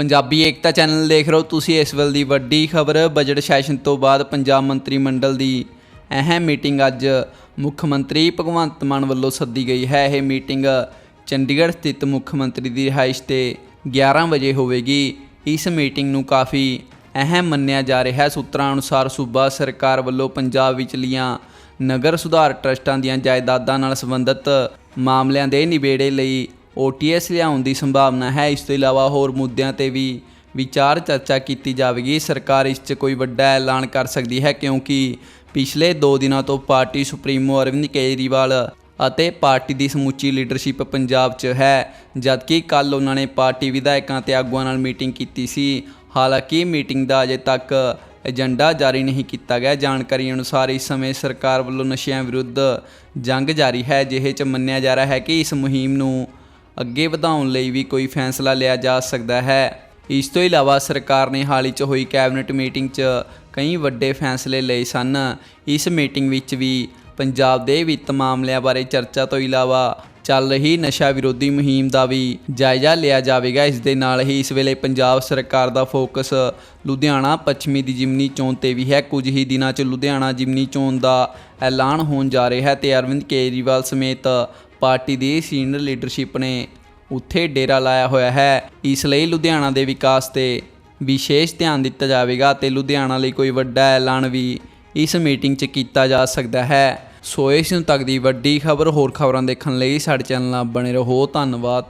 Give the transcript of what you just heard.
ਪੰਜਾਬੀ ਏਕਤਾ channel ਦੇਖ ਰਹੇ ਹੋ ਤੁਸੀਂ ਇਸ ਵੇਲੇ ਦੀ ਵੱਡੀ ਖਬਰ। ਬਜਟ ਸੈਸ਼ਨ ਤੋਂ ਬਾਅਦ ਪੰਜਾਬ ਮੰਤਰੀ ਮੰਡਲ ਦੀ ਅਹਿਮ ਮੀਟਿੰਗ ਅੱਜ ਮੁੱਖ ਮੰਤਰੀ ਭਗਵੰਤ ਮਾਨ ਵੱਲੋਂ ਸੱਦੀ ਗਈ ਹੈ। ਇਹ ਮੀਟਿੰਗ ਚੰਡੀਗੜ੍ਹ ਸਥਿਤ ਮੁੱਖ ਮੰਤਰੀ ਦੀ ਰਿਹਾਇਸ਼ ਤੇ 11 ਵਜੇ ਹੋਵੇਗੀ। ਇਸ ਮੀਟਿੰਗ ਨੂੰ ਕਾਫੀ ਅਹਿਮ ਮੰਨਿਆ ਜਾ ਰਿਹਾ ਹੈ। ਸੂਤਰਾਂ ਅਨੁਸਾਰ ਸੂਬਾ ਸਰਕਾਰ ਵੱਲੋਂ ਪੰਜਾਬ ਵਿਚਲੀਆਂ ਨਗਰ ਸੁਧਾਰ ਟਰਸਟਾਂ ਦੀਆਂ ਜਾਇਦਾਦਾਂ ਨਾਲ ਸੰਬੰਧਿਤ ਮਾਮਲਿਆਂ ਦੇ ਨਿਬੇੜੇ ਲਈ ਓਟੀਐਸ ਲਿਆਉਣ ਦੀ ਸੰਭਾਵਨਾ ਹੈ। ਇਸ ਤੋਂ ਇਲਾਵਾ ਹੋਰ ਮੁੱਦਿਆਂ ਤੇ ਵੀ ਵਿਚਾਰ ਚਰਚਾ ਕੀਤੀ ਜਾਵੇਗੀ। ਸਰਕਾਰ ਇਸ 'ਚ ਕੋਈ ਵੱਡਾ ਐਲਾਨ ਕਰ ਸਕਦੀ ਹੈ ਕਿਉਂਕਿ ਪਿਛਲੇ 2 ਦਿਨਾਂ ਤੋਂ ਪਾਰਟੀ ਸੁਪਰੀਮੋ ਅਰਵਿੰਦ ਕੇਜਰੀਵਾਲ ਅਤੇ ਪਾਰਟੀ ਦੀ ਸਮੁੱਚੀ ਲੀਡਰਸ਼ਿਪ ਪੰਜਾਬ 'ਚ ਹੈ। ਜਦਕਿ ਕੱਲ ਉਹਨਾਂ ਨੇ ਪਾਰਟੀ ਵਿਧਾਇਕਾਂ ਤੇ ਆਗੂਆਂ ਨਾਲ ਮੀਟਿੰਗ ਕੀਤੀ ਸੀ। ਹਾਲਾਂਕਿ ਮੀਟਿੰਗ ਦਾ ਅਜੇ ਤੱਕ ਏਜੰਡਾ ਜਾਰੀ ਨਹੀਂ ਕੀਤਾ ਗਿਆ। ਜਾਣਕਾਰੀ ਅਨੁਸਾਰ ਇਸ ਸਮੇਂ ਸਰਕਾਰ ਵੱਲੋਂ ਨਸ਼ਿਆਂ ਵਿਰੁੱਧ ਜੰਗ ਜਾਰੀ ਹੈ। ਜਿਹੇ 'ਚ ਮੰਨਿਆ ਜਾ ਰਿਹਾ ਹੈ ਕਿ ਇਸ ਮੁਹਿੰਮ ਨੂੰ ਅੱਗੇ ਵਧਾਉਣ ਲਈ ਵੀ ਕੋਈ ਫੈਸਲਾ ਲਿਆ ਜਾ ਸਕਦਾ ਹੈ। ਇਸ ਤੋਂ ਇਲਾਵਾ ਸਰਕਾਰ ਨੇ ਹਾਲ ਹੀ 'ਚ ਹੋਈ ਕੈਬਨਿਟ ਮੀਟਿੰਗ 'ਚ ਕਈ ਵੱਡੇ ਫੈਸਲੇ ਲਏ ਸਨ। ਇਸ ਮੀਟਿੰਗ ਵਿੱਚ ਵੀ ਪੰਜਾਬ ਦੇ ਵਿੱਤ ਮਾਮਲਿਆਂ ਬਾਰੇ ਚਰਚਾ ਤੋਂ ਇਲਾਵਾ ਚੱਲ ਰਹੀ ਨਸ਼ਾ ਵਿਰੋਧੀ ਮੁਹਿੰਮ ਦਾ ਵੀ ਜਾਇਜ਼ਾ ਲਿਆ ਜਾਵੇਗਾ। ਇਸ ਦੇ ਨਾਲ ਹੀ ਇਸ ਵੇਲੇ ਪੰਜਾਬ ਸਰਕਾਰ ਦਾ ਫੋਕਸ ਲੁਧਿਆਣਾ ਪੱਛਮੀ ਦੀ ਜਿਮਨੀ ਚੋਣ ਤੇ ਵੀ ਹੈ। ਕੁਝ ਹੀ ਦਿਨਾਂ 'ਚ ਲੁਧਿਆਣਾ ਜਿਮਨੀ ਚੋਣ ਦਾ ਐਲਾਨ ਹੋਣ ਜਾ ਰਿਹਾ ਹੈ ਤੇ ਅਰਵਿੰਦ ਕੇਜਰੀਵਾਲ ਸਮੇਤ ਪਾਰਟੀ ਦੀ ਸੀਨੀਅਰ ਲੀਡਰਸ਼ਿਪ ਨੇ ਉੱਥੇ ਡੇਰਾ ਲਾਇਆ ਹੋਇਆ ਹੈ। ਇਸ ਲਈ ਲੁਧਿਆਣਾ ਦੇ ਵਿਕਾਸ ਤੇ ਵਿਸ਼ੇਸ਼ ਧਿਆਨ ਦਿੱਤਾ ਜਾਵੇਗਾ ਤੇ ਲੁਧਿਆਣਾ ਲਈ ਕੋਈ ਵੱਡਾ ਐਲਾਨ ਵੀ ਇਸ ਮੀਟਿੰਗ 'ਚ ਕੀਤਾ ਜਾ ਸਕਦਾ ਹੈ। ਸੋ ਇਸ ਨੂੰ ਤੱਕ ਦੀ ਵੱਡੀ ਖਬਰ ਹੋਰ ਖਬਰਾਂ ਦੇਖਣ ਲਈ ਸਾਡੇ ਚੈਨਲ ਨਾਲ ਬਣੇ ਰਹੋ। ਧੰਨਵਾਦ।